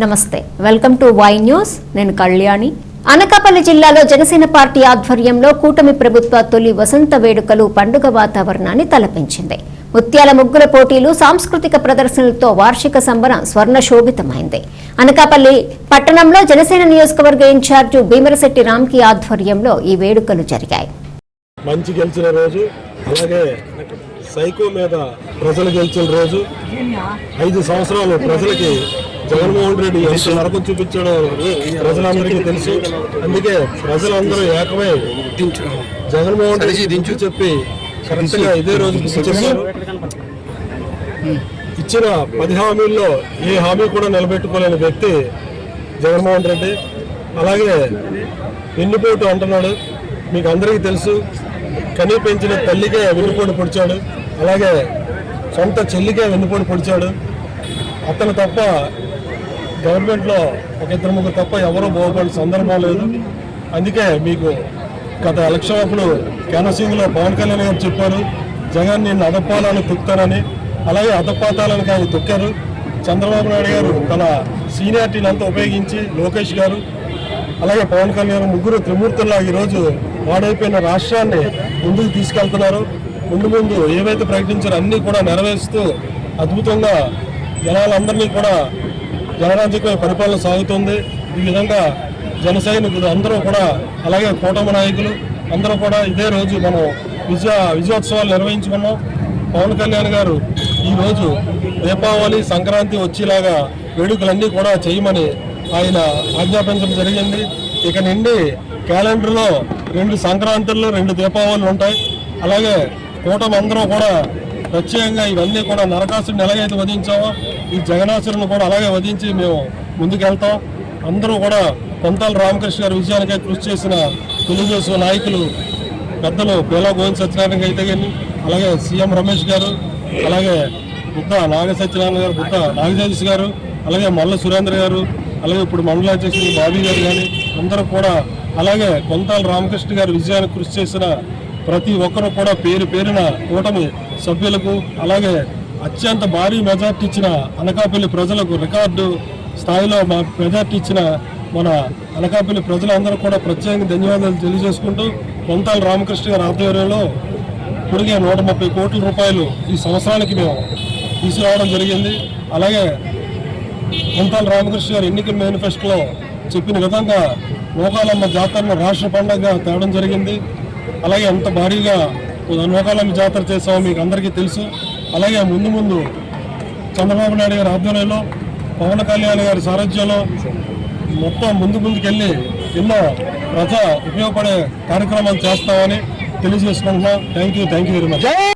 నమస్తే. Welcome to Y news. నేను కళ్యాణి. అనకాపల్లి జిల్లాలో జనసేన పార్టీ ఆధ్వర్యంలో కూటమి ప్రభుత్వ తొలి వసంత వేడుకలు పండుగ వాతావరణాన్ని తలపించింది. ముత్యాల ముగ్గుల పోటీలు సాంస్కృతిక ప్రదర్శనలతో వార్షిక సంబరం స్వర్ణ శోభితమైంది అనకాపల్లి పట్టణంలో జనసేన నియోజకవర్గ ఇన్ఛార్జి భీమరశెట్టి రామ్కి ఆధ్వర్యంలో ఈ వేడుకలు జరిగాయి. మంచి గెలిచిన రోజు అలాగే సైకో మీద ప్రజలు గెలిచిన రోజు ఐదు సంవత్సరాలు ప్రజలకి జగన్మోహన్ రెడ్డి ఎంత నరకం చూపించడం ప్రజలందరికీ తెలుసు. అందుకే ప్రజలందరూ ఏకమై జగన్మోహన్ రెడ్డి దించు. చెప్పి కరెక్ట్గా ఇదే రోజు చేశారు ఇచ్చిన పది హామీల్లో ఏ హామీ కూడా నిలబెట్టుకోలేని వ్యక్తి జగన్మోహన్ రెడ్డి. అలాగే వెన్నుపోటు అంటున్నాడు. మీకు అందరికీ తెలుసు. కనీ పెంచిన తల్లికే వెన్నుపోటు పొడిచాడు. అలాగే సొంత చెల్లికే వెన్నుపోటు పొడిచాడు. అతను తప్ప గవర్నమెంట్లో ఒక ఇద్దరు ముగ్గురు తప్ప ఎవరూ బాగుపడే సందర్భం లేదు. అందుకే మీకు గత ఎలక్షన్ అప్పుడు కేనసింగ్లో పవన్ కళ్యాణ్ గారు చెప్పారు జగన్ నిన్ను అదపాలని తొక్కుతానని అలాగే అదపాతాలని కానీ తొక్కారు. చంద్రబాబు నాయుడు గారు తన సీనియారిటీని అంతా ఉపయోగించి లోకేష్ గారు అలాగే పవన్ కళ్యాణ్ ముగ్గురు త్రిమూర్తుల్లా ఈరోజు వాడైపోయిన రాష్ట్రాన్ని ముందుకు తీసుకెళ్తున్నారు. ముందు ముందు ఏవైతే ప్రకటించారో అన్నీ కూడా నెరవేరుస్తూ అద్భుతంగా జనాలందరినీ కూడా జనరాజ్యమైన పరిపాలన సాగుతుంది. ఈ విధంగా జన సైనికులు అందరూ కూడా అలాగే కూటమి నాయకులు అందరూ కూడా ఇదే రోజు మనం విజయ విజయోత్సవాలు నిర్వహించుకున్నాం. పవన్ కళ్యాణ్ గారు ఈరోజు దీపావళి సంక్రాంతి వచ్చేలాగా వేడుకలన్నీ కూడా చేయమని ఆయన ఆజ్ఞాపించడం జరిగింది. ఇక నుండి క్యాలెండర్లో రెండు సంక్రాంతుల్లో రెండు దీపావళులు ఉంటాయి. అలాగే కూటమి అందరూ కూడా ప్రత్యేకంగా ఇవన్నీ కూడా నరకాసుని ఎలాగైతే వధించామో ఈ జగనాసురుని కూడా అలాగే వధించి మేము ముందుకెళ్తాం. అందరూ కూడా కొంతాల రామకృష్ణ గారి విజయానికై కృషి చేసిన తెలుగుదేశం నాయకులు పెద్దలు పేలా గోవింద్ సత్యనారాయణ అయితే కానీ అలాగే సీఎం రమేష్ గారు అలాగే బుద్ధ నాగ సత్యనారాయణ గారు బుద్ధ నాగజగదీష్ గారు అలాగే మల్ల సురేంద్ర గారు అలాగే ఇప్పుడు మండలాధ్యక్షులు బాబీ గారు కానీ అందరూ కూడా అలాగే కొంతాల రామకృష్ణ గారి విజయానికి కృషి చేసిన ప్రతి ఒక్కరూ కూడా పేరు పేరున కూటమి సభ్యులకు అలాగే అత్యంత భారీ మెజార్టీ ఇచ్చిన అనకాపల్లి ప్రజలకు రికార్డు స్థాయిలో మా మెజార్టీ ఇచ్చిన మన అనకాపల్లి ప్రజలందరూ కూడా ప్రత్యేకంగా ధన్యవాదాలు తెలియజేసుకుంటూ కొంతాల రామకృష్ణ గారి ఆధ్వర్యంలో ఇప్పటికే నూట ముప్పై కోట్ల రూపాయలు ఈ సంవత్సరానికి మేము తీసుకురావడం జరిగింది. అలాగే కొంతాల రామకృష్ణ గారి ఎన్నికల మేనిఫెస్టోలో చెప్పిన విధంగా లోకాలమ్మ జాతరను రాష్ట్ర పండుగగా తేవడం జరిగింది. అలాగే ఎంత భారీగా నూకాలమ్మ జాతర చేసామో మీకు అందరికీ తెలుసు. అలాగే ముందు ముందు చంద్రబాబు నాయుడు గారి ఆధ్వర్యంలో పవన్ కళ్యాణ్ గారి సారథ్యంలో మొత్తం ముందు ముందుకెళ్ళి ఎన్నో ప్రజా ఉపయోగపడే కార్యక్రమాలు చేస్తామని తెలియజేసుకుంటున్నాం. Thank you thank you very much